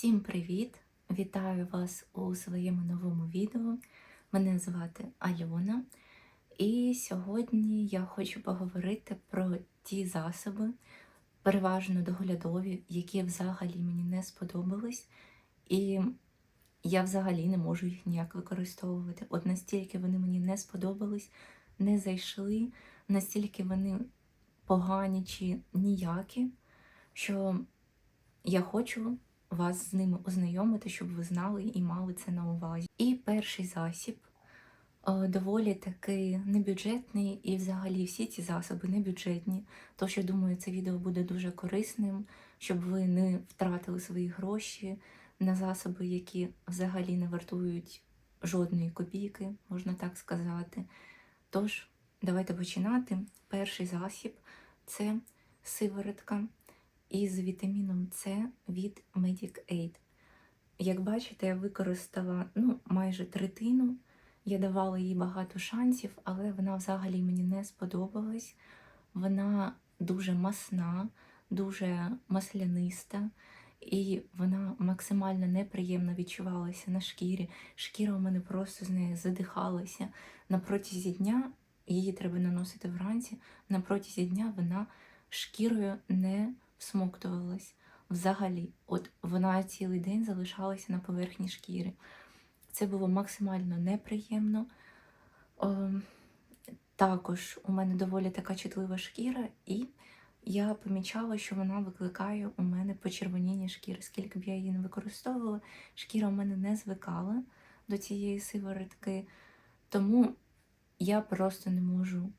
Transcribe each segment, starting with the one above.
Всім привіт! Вітаю вас у своєму новому відео. Мене звати Альона, і сьогодні я хочу поговорити про ті засоби, переважно доглядові, які взагалі мені не сподобались, і я взагалі не можу їх ніяк використовувати. От настільки вони мені не сподобались, не зайшли, настільки вони погані чи ніякі, що я хочу вас з ними ознайомити, щоб ви знали і мали це на увазі. І перший засіб е, доволі таки небюджетний, і взагалі всі ці засоби небюджетні. Тож я думаю, це відео буде дуже корисним, щоб ви не втратили свої гроші на засоби, які взагалі не вартують жодної копійки, можна так сказати. Тож, давайте починати. Перший засіб це сиворотка із вітаміном С від Medic Aid. Як бачите, я використала ну, майже третину. Я давала їй багато шансів, але вона взагалі мені не сподобалась. Вона дуже масна, дуже масляниста, і вона максимально неприємно відчувалася на шкірі. Шкіра у мене просто з нею задихалася. На протязі дня її треба наносити вранці. На протязі дня вона шкірою не всмоктувалась взагалі. От вона цілий день залишалася на поверхні шкіри. Це було максимально неприємно. О, також у мене доволі така чутлива шкіра, і я помічала, що вона викликає у мене почервоніння шкіри. Скільки б я її не використовувала, шкіра у мене не звикала до цієї сиворотки, тому я просто не можу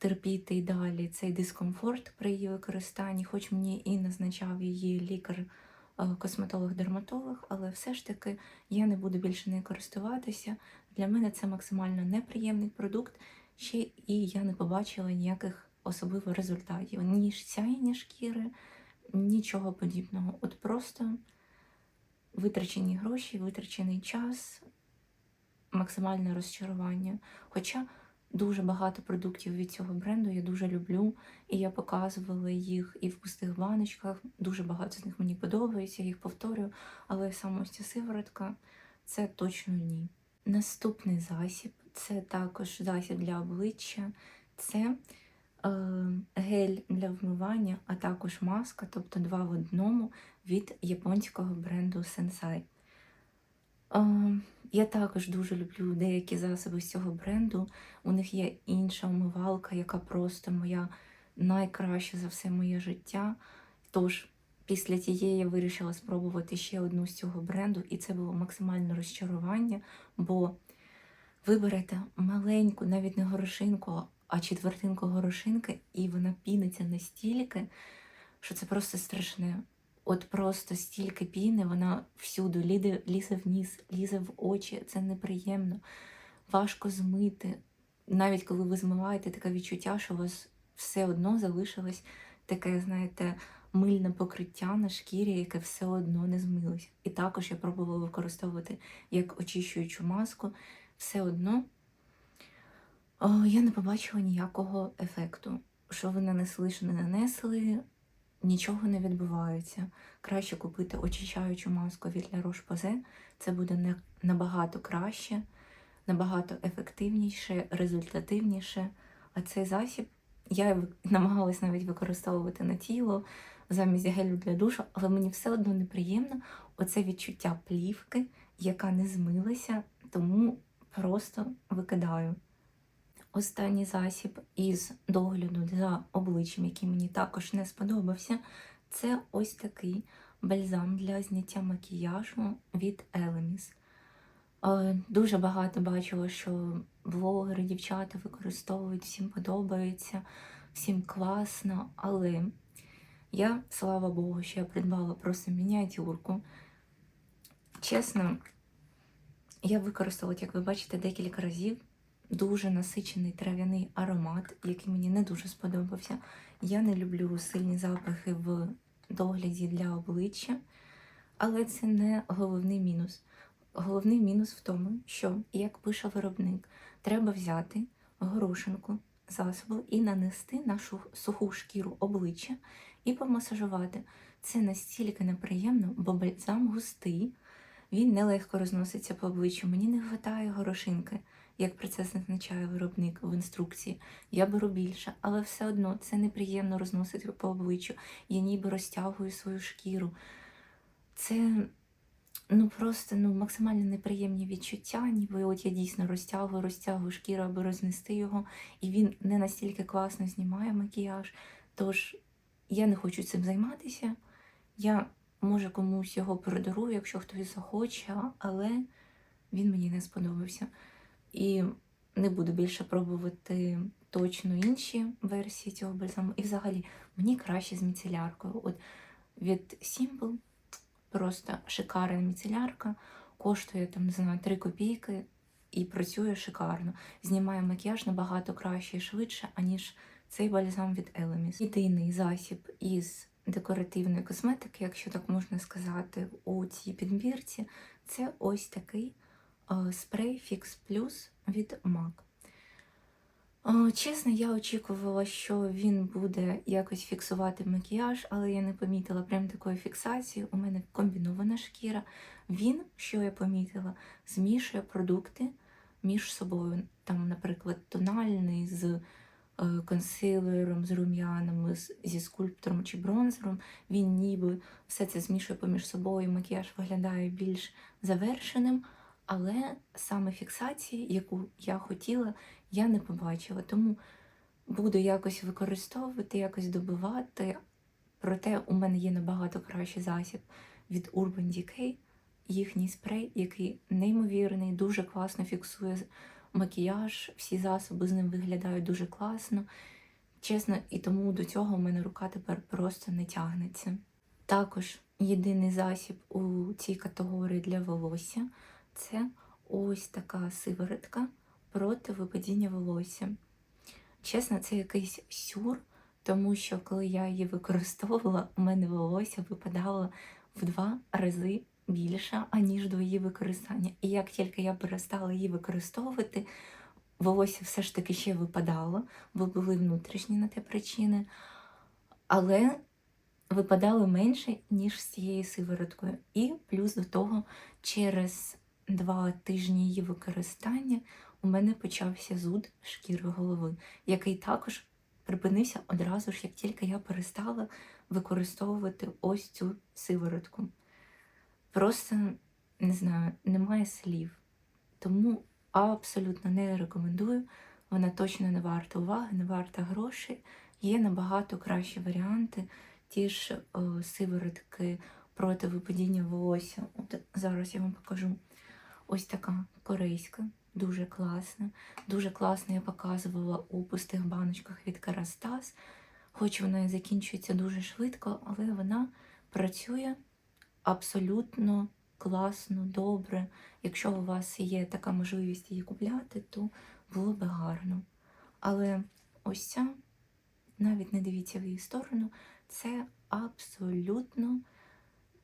терпіти й далі цей дискомфорт при її використанні, хоч мені і назначав її лікар-косметолог-дерматолог, але все ж таки я не буду більше нею користуватися. Для мене це максимально неприємний продукт, ще і я не побачила ніяких особливих результатів. Ні сяєння шкіри, нічого подібного. От просто витрачені гроші, витрачений час, максимальне розчарування. Хоча Дуже багато продуктів від цього бренду я дуже люблю, і я показувала їх і в пустих баночках. Дуже багато з них мені подобається, я їх повторюю, але саме ось сиворотка це точно ні. Наступний засіб це також засіб для обличчя, це е, гель для вмивання, а також маска, тобто два в одному від японського бренду Sensai. Е, я також дуже люблю деякі засоби з цього бренду. У них є інша умивалка, яка просто моя найкраща за все моє життя. Тож, після тієї я вирішила спробувати ще одну з цього бренду, і це було максимальне розчарування, бо ви берете маленьку, навіть не горошинку, а четвертинку горошинки, і вона піниться настільки, що це просто страшне. От просто стільки піни, вона всюди лізе, лізе в ніс, лізе в очі, це неприємно, важко змити. Навіть коли ви змиваєте таке відчуття, що у вас все одно залишилось таке, знаєте, мильне покриття на шкірі, яке все одно не змилось. І також я пробувала використовувати як очищуючу маску. Все одно о, я не побачила ніякого ефекту. Що ви нанесли, що не нанесли, нічого не відбувається. Краще купити очищаючу маску від La Roche-Posay. Це буде набагато краще, набагато ефективніше, результативніше. А цей засіб я намагалась навіть використовувати на тіло замість гелю для душу, але мені все одно неприємно оце відчуття плівки, яка не змилася, тому просто викидаю. Останній засіб із догляду за обличчям, який мені також не сподобався, це ось такий бальзам для зняття макіяжу від Elemis. Дуже багато бачила, що блогери, дівчата використовують, всім подобається, всім класно, але я, слава Богу, що я придбала просто мініатюрку. Чесно, я використала, як ви бачите, декілька разів дуже насичений трав'яний аромат, який мені не дуже сподобався. Я не люблю сильні запахи в догляді для обличчя, але це не головний мінус. Головний мінус в тому, що, як пише виробник, треба взяти горошинку засобу і нанести нашу суху шкіру обличчя і помасажувати. Це настільки неприємно, бо бальзам густий, він нелегко розноситься по обличчю. Мені не вистачає горошинки, як про це зазначає виробник в інструкції. Я беру більше, але все одно це неприємно розносити по обличчю. Я ніби розтягую свою шкіру. Це ну просто ну, максимально неприємні відчуття, ніби от я дійсно розтягую, розтягую шкіру, аби рознести його, і він не настільки класно знімає макіяж. Тож я не хочу цим займатися. Я може комусь його передарую, якщо хтось захоче, але він мені не сподобався. І не буду більше пробувати точно інші версії цього бальзаму. І взагалі мені краще з міцеляркою. От від Simple просто шикарна міцелярка, коштує там, не знаю, 3 копійки і працює шикарно. Знімає макіяж набагато краще і швидше, аніж цей бальзам від Elemis. Єдиний засіб із декоративної косметики, якщо так можна сказати, у цій підбірці, це ось такий спрей Fix Plus від MAC. Е, Чесно, я очікувала, що він буде якось фіксувати макіяж, але я не помітила прям такої фіксації. У мене комбінована шкіра. Він, що я помітила, змішує продукти між собою. Там, наприклад, тональний з е, консилером, з рум'янами, зі скульптором чи бронзером. Він ніби все це змішує поміж собою, макіяж виглядає більш завершеним. Але саме фіксації, яку я хотіла, я не побачила. Тому буду якось використовувати, якось добивати. Проте у мене є набагато кращий засіб від Urban Decay, їхній спрей, який неймовірний, дуже класно фіксує макіяж, всі засоби з ним виглядають дуже класно. Чесно, і тому до цього в мене рука тепер просто не тягнеться. Також єдиний засіб у цій категорії для волосся це ось така сиворотка проти випадіння волосся. Чесно, це якийсь сюр, тому що коли я її використовувала, у мене волосся випадало в два рази більше, аніж до її використання. І як тільки я перестала її використовувати, волосся все ж таки ще випадало, бо були внутрішні на те причини, але випадало менше, ніж з цією сивороткою. І плюс до того, через два тижні її використання у мене почався зуд шкіри голови, який також припинився одразу ж, як тільки я перестала використовувати ось цю сиворотку. Просто не знаю, немає слів. Тому абсолютно не рекомендую. Вона точно не варта уваги, не варта грошей. Є набагато кращі варіанти. Ті ж е, сиворотки проти випадіння волосся. От зараз я вам покажу. Ось така корейська, дуже класна. Дуже класно я показувала у пустих баночках від Карастас. Хоч вона і закінчується дуже швидко, але вона працює абсолютно класно, добре. Якщо у вас є така можливість її купляти, то було би гарно. Але ось ця, навіть не дивіться в її сторону, це абсолютно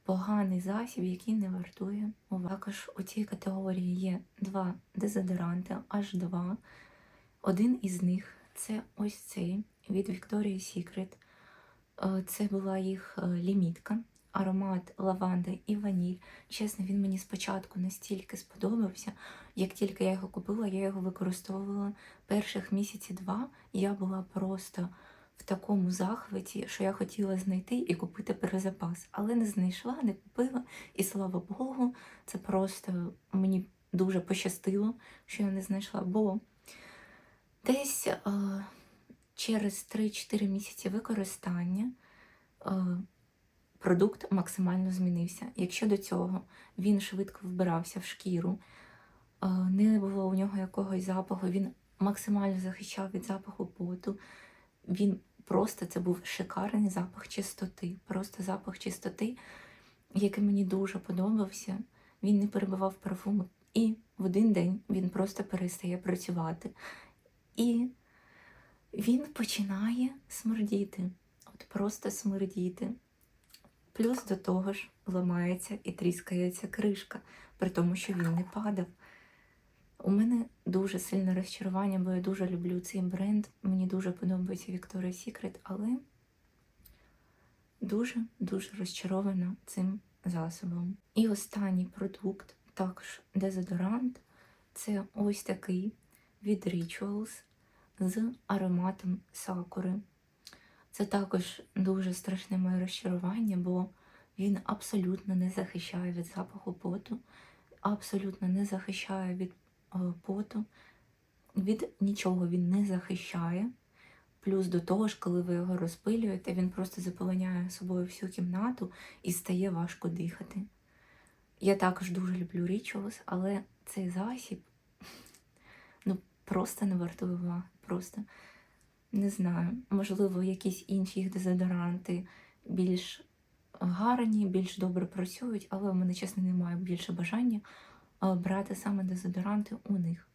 поганий засіб, який не вартує. Також у цій категорії є два дезодоранти, аж два. Один із них це ось цей від Victoria's Secret. Е, Це була їх е, лімітка, аромат лаванди і ваніль. Чесно, він мені спочатку настільки сподобався. Як тільки я його купила, я його використовувала перших місяці два. Я була просто в такому захваті, що я хотіла знайти і купити перезапас, але не знайшла, не купила. І слава Богу, це просто мені дуже пощастило, що я не знайшла. Бо десь е, через 3-4 місяці використання е, продукт максимально змінився. Якщо до цього він швидко вбирався в шкіру, е, не було у нього якогось запаху, він максимально захищав від запаху поту. Він просто це був шикарний запах чистоти, просто запах чистоти, який мені дуже подобався. Він не перебивав парфуму. І в один день він просто перестає працювати. І він починає смердіти. От просто смердіти. Плюс до того ж ламається і тріскається кришка, при тому, що він не падав. У мене дуже сильне розчарування, бо я дуже люблю цей бренд. Мені дуже подобається Victoria's Secret, але дуже-дуже розчарована цим засобом. І останній продукт, також дезодорант, це ось такий від Rituals з ароматом сакури. Це також дуже страшне моє розчарування, бо він абсолютно не захищає від запаху поту, абсолютно не захищає від поту, від нічого він не захищає. Плюс до того ж, коли ви його розпилюєте, він просто заполоняє собою всю кімнату і стає важко дихати. Я також дуже люблю Rituals, але цей засіб ну, просто не вартує уваги. Просто не знаю. Можливо, якісь інші їх дезодоранти більш гарні, більш добре працюють, але в мене, чесно, немає більше бажання брати саме дезодоранти у них.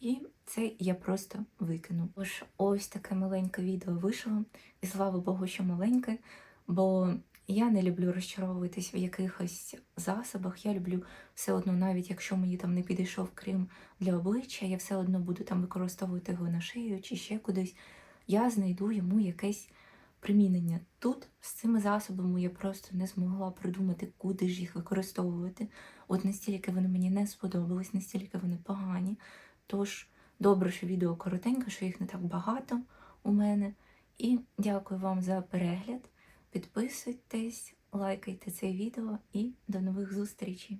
І це я просто викину. Тож ось таке маленьке відео вийшло. І слава Богу, що маленьке, бо я не люблю розчаровуватись в якихось засобах. Я люблю все одно, навіть якщо мені там не підійшов крем для обличчя, я все одно буду там використовувати його на шию чи ще кудись. Я знайду йому якесь примінення. Тут з цими засобами я просто не змогла придумати, куди ж їх використовувати. От настільки вони мені не сподобались, настільки вони погані. Тож добре, що відео коротеньке, що їх не так багато у мене. І дякую вам за перегляд. Підписуйтесь, лайкайте це відео і до нових зустрічей!